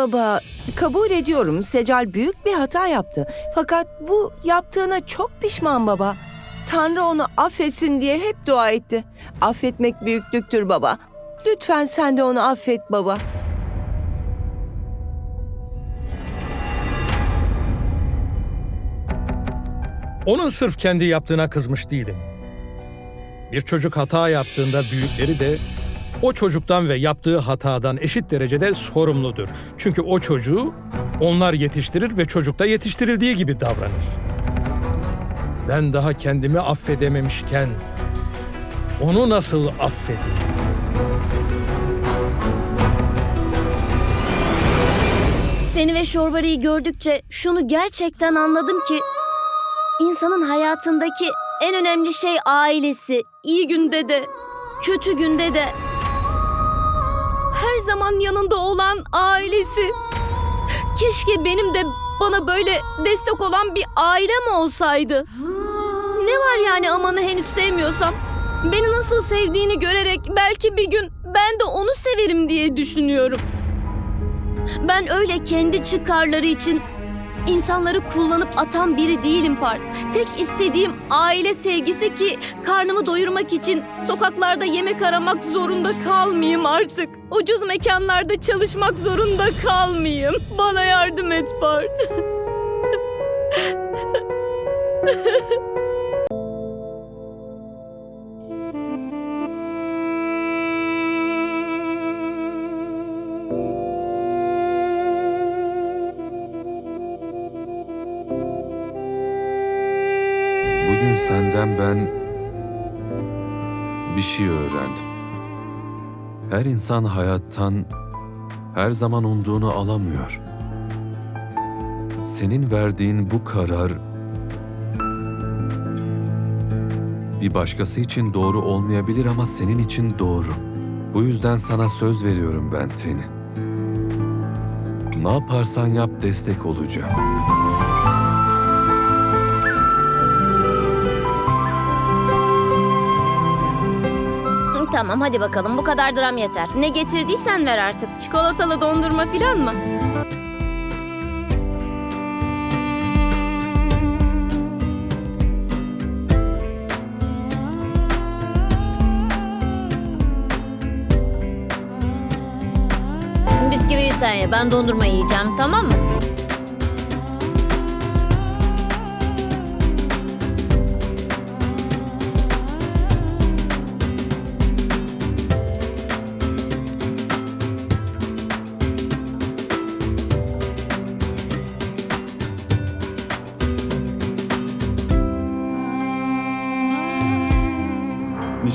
Baba, kabul ediyorum Secal büyük bir hata yaptı. Fakat bu yaptığına çok pişman baba. Tanrı onu affetsin diye hep dua etti. Affetmek büyüklüktür baba. Lütfen sen de onu affet baba. Onun sırf kendi yaptığına kızmış değilim. Bir çocuk hata yaptığında büyükleri de o çocuktan ve yaptığı hatadan eşit derecede sorumludur. Çünkü o çocuğu onlar yetiştirir ve çocuk da yetiştirildiği gibi davranır. Ben daha kendimi affedememişken onu nasıl affedeyim? Seni ve Şorvari'yi gördükçe şunu gerçekten anladım ki insanın hayatındaki en önemli şey ailesi. İyi günde de, kötü günde de her zaman yanında olan ailesi. Keşke benim de bana böyle destek olan bir ailem olsaydı. Ne var yani amanı henüz sevmiyorsam? Beni nasıl sevdiğini görerek belki bir gün ben de onu severim diye düşünüyorum. Ben öyle kendi çıkarları için insanları kullanıp atan biri değilim Part. Tek istediğim aile sevgisi ki karnımı doyurmak için sokaklarda yemek aramak zorunda kalmayayım artık. Ucuz mekanlarda çalışmak zorunda kalmayayım. Bana yardım et Part. senden ben bir şey öğrendim. Her insan hayattan her zaman umduğunu alamıyor. Senin verdiğin bu karar bir başkası için doğru olmayabilir ama senin için doğru. Bu yüzden sana söz veriyorum ben Teni. Ne yaparsan yap destek olacağım. Tamam hadi bakalım bu kadar dram yeter. Ne getirdiysen ver artık. Çikolatalı dondurma filan mı? Bisküviyi sen ye. Ben dondurma yiyeceğim tamam mı?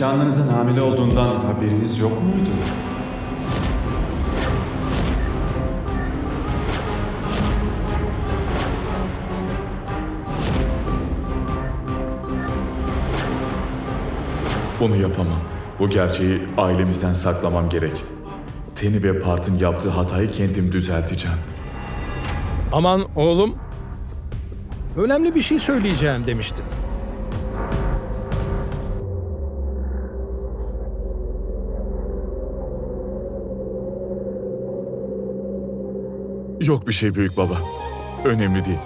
Nişanlınızın hamile olduğundan haberiniz yok muydu? Bunu yapamam. Bu gerçeği ailemizden saklamam gerek. Teni ve Part'ın yaptığı hatayı kendim düzelteceğim. Aman oğlum, önemli bir şey söyleyeceğim demiştin. Yok bir şey büyük baba. Önemli değil.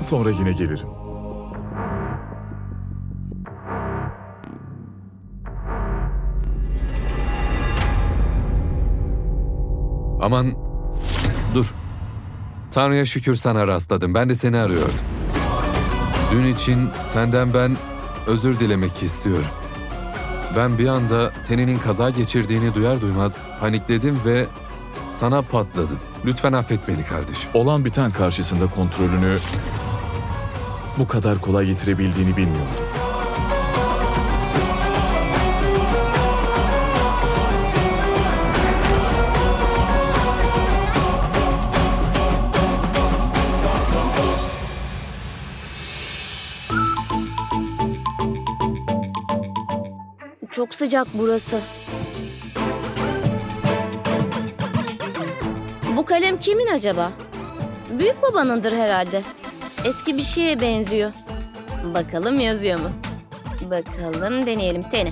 Sonra yine gelirim. Aman dur. Tanrı'ya şükür sana rastladım. Ben de seni arıyordum. Dün için senden ben özür dilemek istiyorum. Ben bir anda Teni'nin kaza geçirdiğini duyar duymaz panikledim ve sana patladım. Lütfen affet beni kardeşim. Olan biten karşısında kontrolünü bu kadar kolay yitirebildiğini bilmiyordum. Çok sıcak burası. Bu kalem kimin acaba? Büyük babanındır herhalde. Eski bir şeye benziyor. Bakalım yazıyor mu? Bakalım deneyelim. Dene.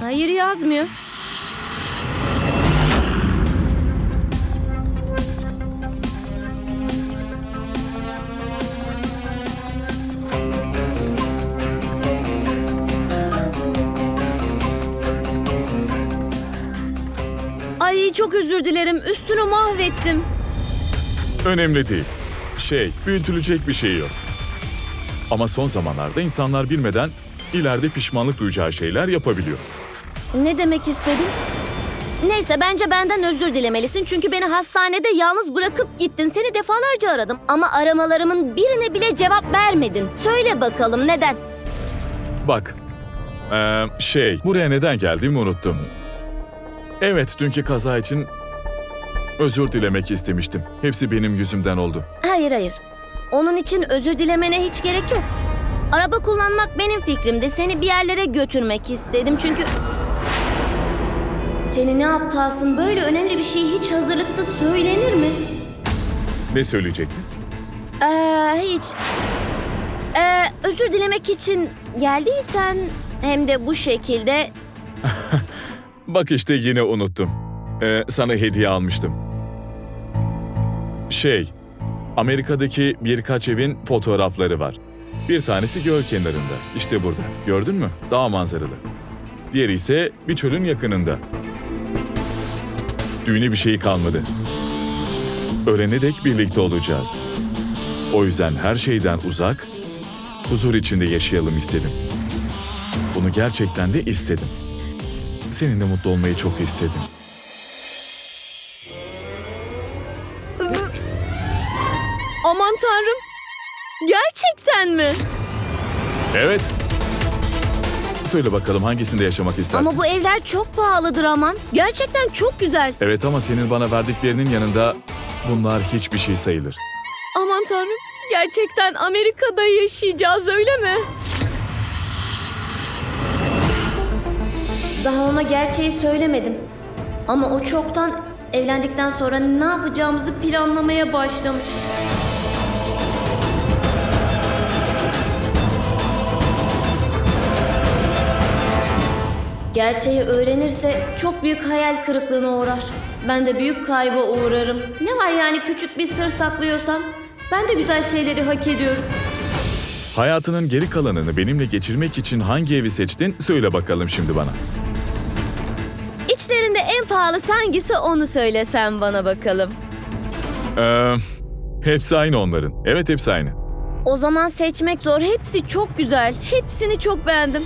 Hayır yazmıyor. Çok özür dilerim. Üstünü mahvettim. Önemli değil. Şey, büyütülecek bir şey yok. Ama son zamanlarda insanlar bilmeden ileride pişmanlık duyacağı şeyler yapabiliyor. Ne demek istedin? Neyse bence benden özür dilemelisin çünkü beni hastanede yalnız bırakıp gittin. Seni defalarca aradım ama aramalarımın birine bile cevap vermedin. Söyle bakalım neden? Bak, eee, şey, buraya neden geldiğimi unuttum. Evet, dünkü kaza için özür dilemek istemiştim. Hepsi benim yüzümden oldu. Hayır hayır. Onun için özür dilemene hiç gerek yok. Araba kullanmak benim fikrimdi. Seni bir yerlere götürmek istedim çünkü... Seni ne aptalsın? Böyle önemli bir şey hiç hazırlıksız söylenir mi? Ne söyleyecektin? Ee, hiç. Ee, özür dilemek için geldiysen hem de bu şekilde Bak işte yine unuttum. Ee, sana hediye almıştım. Şey, Amerika'daki birkaç evin fotoğrafları var. Bir tanesi göl kenarında, işte burada. Gördün mü? Dağ manzaralı. Diğeri ise bir çölün yakınında. Düğüne bir şey kalmadı. Ölene dek birlikte olacağız. O yüzden her şeyden uzak, huzur içinde yaşayalım istedim. Bunu gerçekten de istedim. Seninle mutlu olmayı çok istedim. Aman tanrım. Gerçekten mi? Evet. Söyle bakalım hangisinde yaşamak istersin? Ama bu evler çok pahalıdır aman. Gerçekten çok güzel. Evet ama senin bana verdiklerinin yanında bunlar hiçbir şey sayılır. Aman tanrım. Gerçekten Amerika'da yaşayacağız öyle mi? Daha ona gerçeği söylemedim. Ama o çoktan evlendikten sonra ne yapacağımızı planlamaya başlamış. Gerçeği öğrenirse çok büyük hayal kırıklığına uğrar. Ben de büyük kayba uğrarım. Ne var yani küçük bir sır saklıyorsam? Ben de güzel şeyleri hak ediyorum. Hayatının geri kalanını benimle geçirmek için hangi evi seçtin? Söyle bakalım şimdi bana. İçlerinde en pahalısı hangisi onu söylesen bana bakalım. Ee, hepsi aynı onların. Evet hepsi aynı. O zaman seçmek zor. Hepsi çok güzel. Hepsini çok beğendim.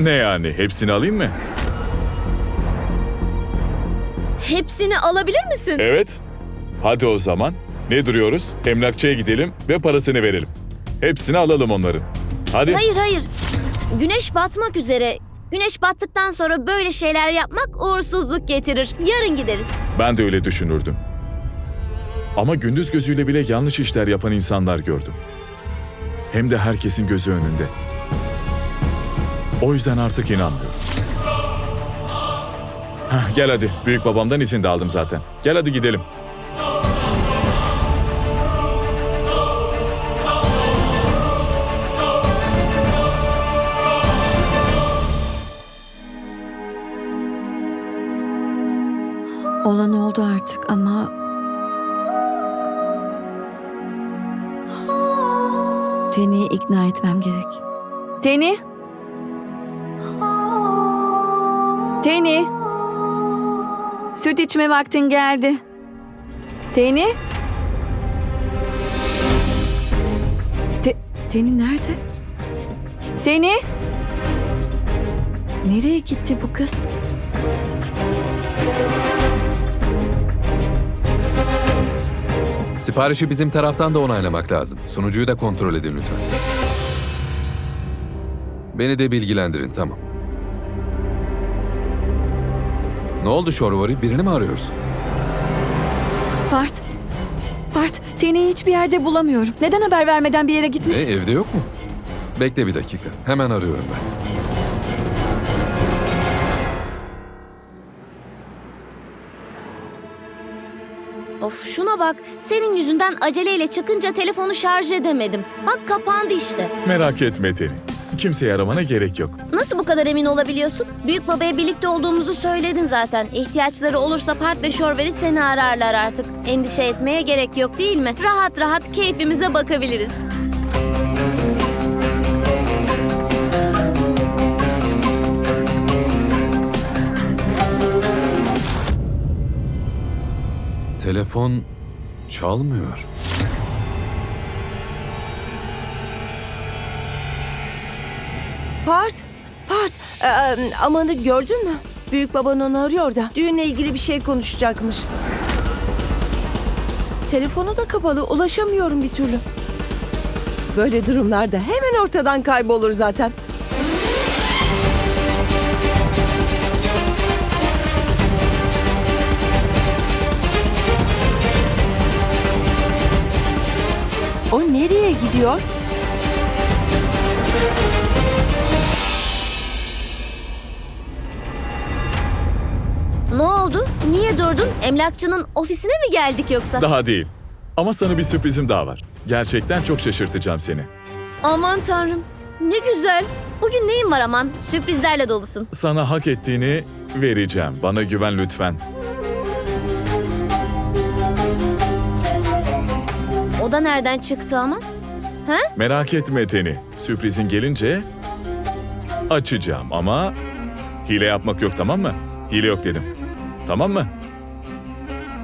Ne yani? Hepsini alayım mı? Hepsini alabilir misin? Evet. Hadi o zaman. Ne duruyoruz? Emlakçıya gidelim ve parasını verelim. Hepsini alalım onların. Hadi. Hayır hayır. Güneş batmak üzere. Güneş battıktan sonra böyle şeyler yapmak uğursuzluk getirir. Yarın gideriz. Ben de öyle düşünürdüm. Ama gündüz gözüyle bile yanlış işler yapan insanlar gördüm. Hem de herkesin gözü önünde. O yüzden artık inanmıyorum. Hah, gel hadi. Büyük babamdan izin de aldım zaten. Gel hadi gidelim. Olan oldu artık ama Teni'yi ikna etmem gerek. Teni? Teni? Süt içme vaktin geldi. Teni? Te Teni nerede? Teni? Nereye gitti bu kız? Siparişi bizim taraftan da onaylamak lazım. Sunucuyu da kontrol edin lütfen. Beni de bilgilendirin, tamam. Ne oldu Şorvari? Birini mi arıyorsun? Part. Part, Teni'yi hiçbir yerde bulamıyorum. Neden haber vermeden bir yere gitmiş? E, evde yok mu? Bekle bir dakika. Hemen arıyorum ben. Of şuna bak. Senin yüzünden aceleyle çıkınca telefonu şarj edemedim. Bak kapandı işte. Merak etme Teni. Kimseye aramana gerek yok. Nasıl bu kadar emin olabiliyorsun? Büyük babaya birlikte olduğumuzu söyledin zaten. İhtiyaçları olursa Part ve Şorveri seni ararlar artık. Endişe etmeye gerek yok değil mi? Rahat rahat keyfimize bakabiliriz. Telefon çalmıyor. Part, Part. Ee, Aman'ı gördün mü? Büyük baban onu arıyor da düğünle ilgili bir şey konuşacakmış. Telefonu da kapalı, ulaşamıyorum bir türlü. Böyle durumlarda hemen ortadan kaybolur zaten. O nereye gidiyor? Ne oldu? Niye durdun? Emlakçının ofisine mi geldik yoksa? Daha değil. Ama sana bir sürprizim daha var. Gerçekten çok şaşırtacağım seni. Aman tanrım. Ne güzel. Bugün neyin var aman? Sürprizlerle dolusun. Sana hak ettiğini vereceğim. Bana güven lütfen. O da nereden çıktı aman? Merak etme Teni. Sürprizin gelince açacağım ama hile yapmak yok tamam mı? Hile yok dedim. Tamam mı?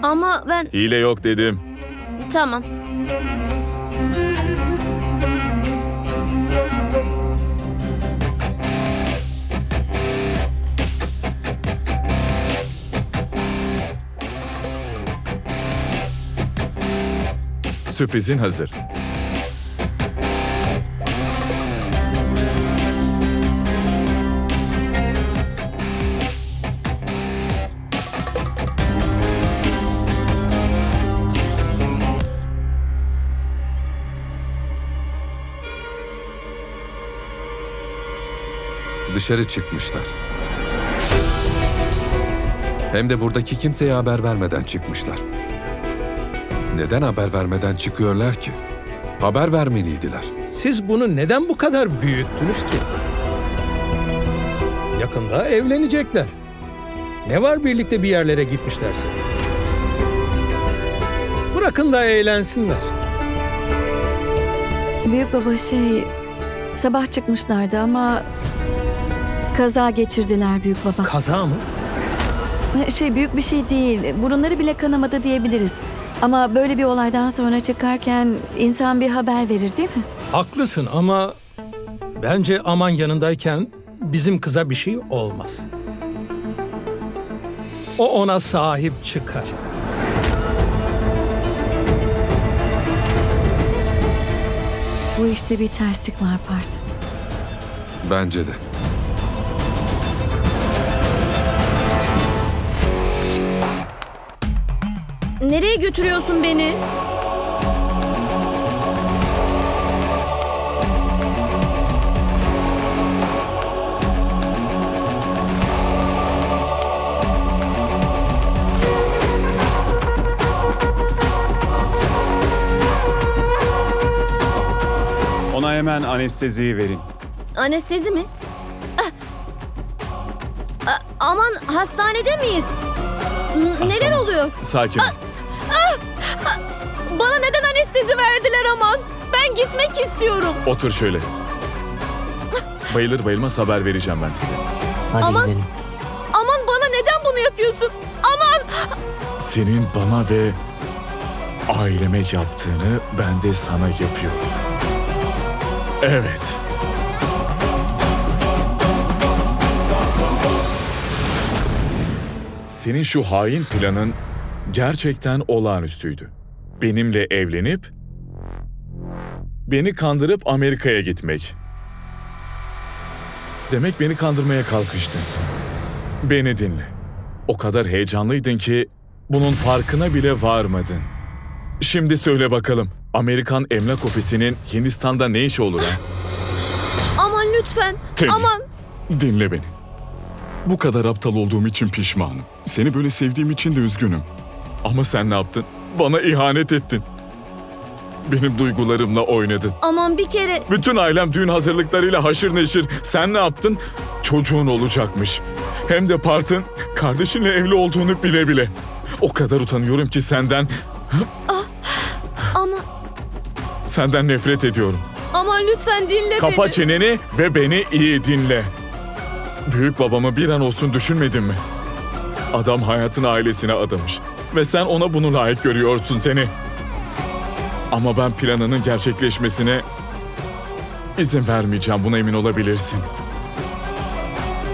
Ama ben... Hile yok dedim. Tamam. Sürprizin hazır. Dışarı çıkmışlar. Hem de buradaki kimseye haber vermeden çıkmışlar. Neden haber vermeden çıkıyorlar ki? Haber vermeliydiler. Siz bunu neden bu kadar büyüttünüz ki? Yakında evlenecekler. Ne var birlikte bir yerlere gitmişlerse? Bırakın da eğlensinler. Büyük baba şey sabah çıkmışlardı ama kaza geçirdiler büyük baba. Kaza mı? Şey büyük bir şey değil. Burunları bile kanamadı diyebiliriz. Ama böyle bir olaydan sonra çıkarken insan bir haber verir değil mi? Haklısın ama bence aman yanındayken bizim kıza bir şey olmaz. O ona sahip çıkar. Bu işte bir terslik var Part. Bence de. Nereye götürüyorsun beni? Ona hemen anesteziyi verin. Anestezi mi? Ah! Ah, aman hastanede miyiz? N- neler tamam. oluyor? Sakin ol. Anestezi verdiler aman? Ben gitmek istiyorum. Otur şöyle. Bayılır bayılmaz haber vereceğim ben size. aman, aman bana neden bunu yapıyorsun? Aman! Senin bana ve aileme yaptığını ben de sana yapıyorum. Evet. Senin şu hain planın gerçekten olağanüstüydü. Benimle evlenip beni kandırıp Amerika'ya gitmek. Demek beni kandırmaya kalkıştın. Beni dinle. O kadar heyecanlıydın ki bunun farkına bile varmadın. Şimdi söyle bakalım. Amerikan emlak ofisinin Hindistan'da ne işi olur ha? Aman lütfen. Temi. Aman. Dinle beni. Bu kadar aptal olduğum için pişmanım. Seni böyle sevdiğim için de üzgünüm. Ama sen ne yaptın? Bana ihanet ettin. Benim duygularımla oynadın. Aman bir kere Bütün ailem düğün hazırlıklarıyla haşır neşir. Sen ne yaptın? Çocuğun olacakmış. Hem de Part'ın kardeşinle evli olduğunu bile bile. O kadar utanıyorum ki senden. ama Senden nefret ediyorum. aman lütfen dinle Kapa beni. çeneni ve beni iyi dinle. Büyük babamı bir an olsun düşünmedin mi? Adam hayatını ailesine adamış. Ve sen ona bunu layık görüyorsun Teni. Ama ben planının gerçekleşmesine izin vermeyeceğim. Buna emin olabilirsin.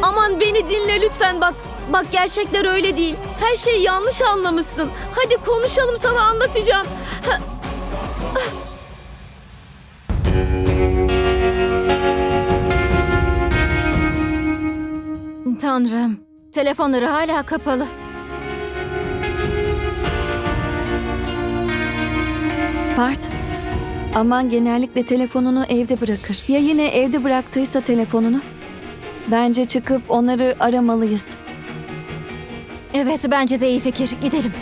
Aman beni dinle lütfen bak. Bak gerçekler öyle değil. Her şeyi yanlış anlamışsın. Hadi konuşalım sana anlatacağım. Tanrım, telefonları hala kapalı. Part. Aman genellikle telefonunu evde bırakır. Ya yine evde bıraktıysa telefonunu? Bence çıkıp onları aramalıyız. Evet, bence de iyi fikir. Gidelim.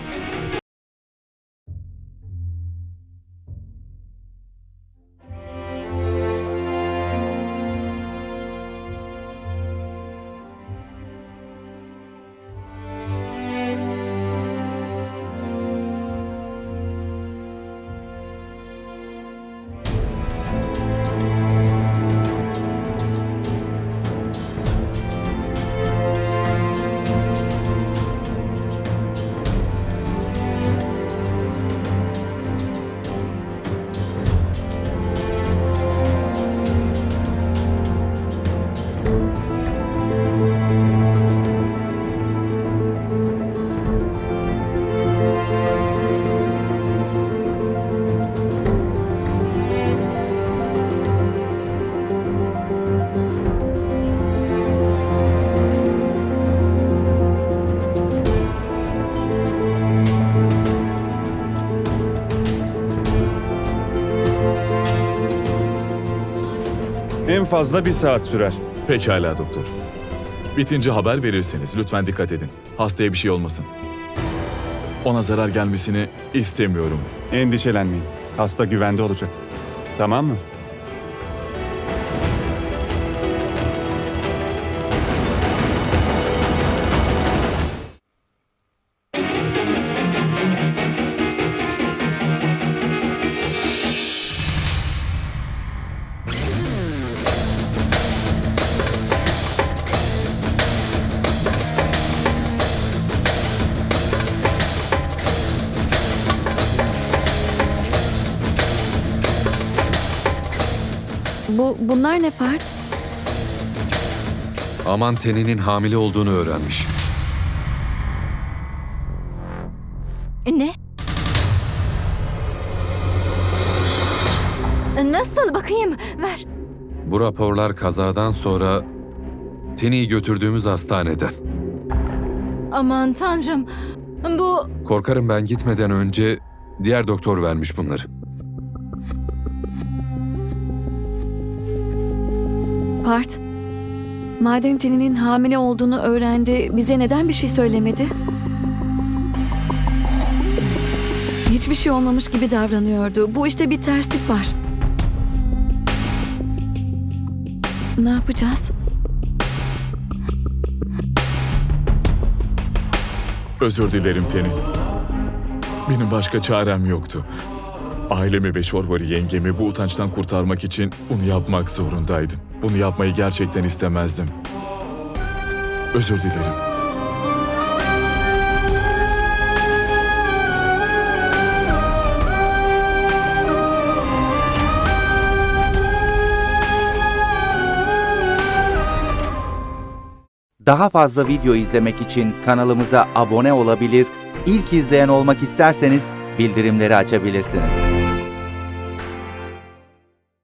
Fazla bir saat sürer. Pekala doktor. Bitince haber verirseniz lütfen dikkat edin. Hastaya bir şey olmasın. Ona zarar gelmesini istemiyorum. Endişelenmeyin. Hasta güvende olacak. Tamam mı? Bunlar ne Part? Aman Teni'nin hamile olduğunu öğrenmiş. Ne? Nasıl bakayım? Ver. Bu raporlar kazadan sonra Teni'yi götürdüğümüz hastaneden. Aman tanrım. Bu Korkarım ben gitmeden önce diğer doktor vermiş bunları. Part. Madem Teni'nin hamile olduğunu öğrendi, bize neden bir şey söylemedi? Hiçbir şey olmamış gibi davranıyordu. Bu işte bir terslik var. Ne yapacağız? Özür dilerim Teni. Benim başka çarem yoktu. Ailemi ve Şorvari yengemi bu utançtan kurtarmak için bunu yapmak zorundaydım. Bunu yapmayı gerçekten istemezdim. Özür dilerim. Daha fazla video izlemek için kanalımıza abone olabilir, ilk izleyen olmak isterseniz bildirimleri açabilirsiniz.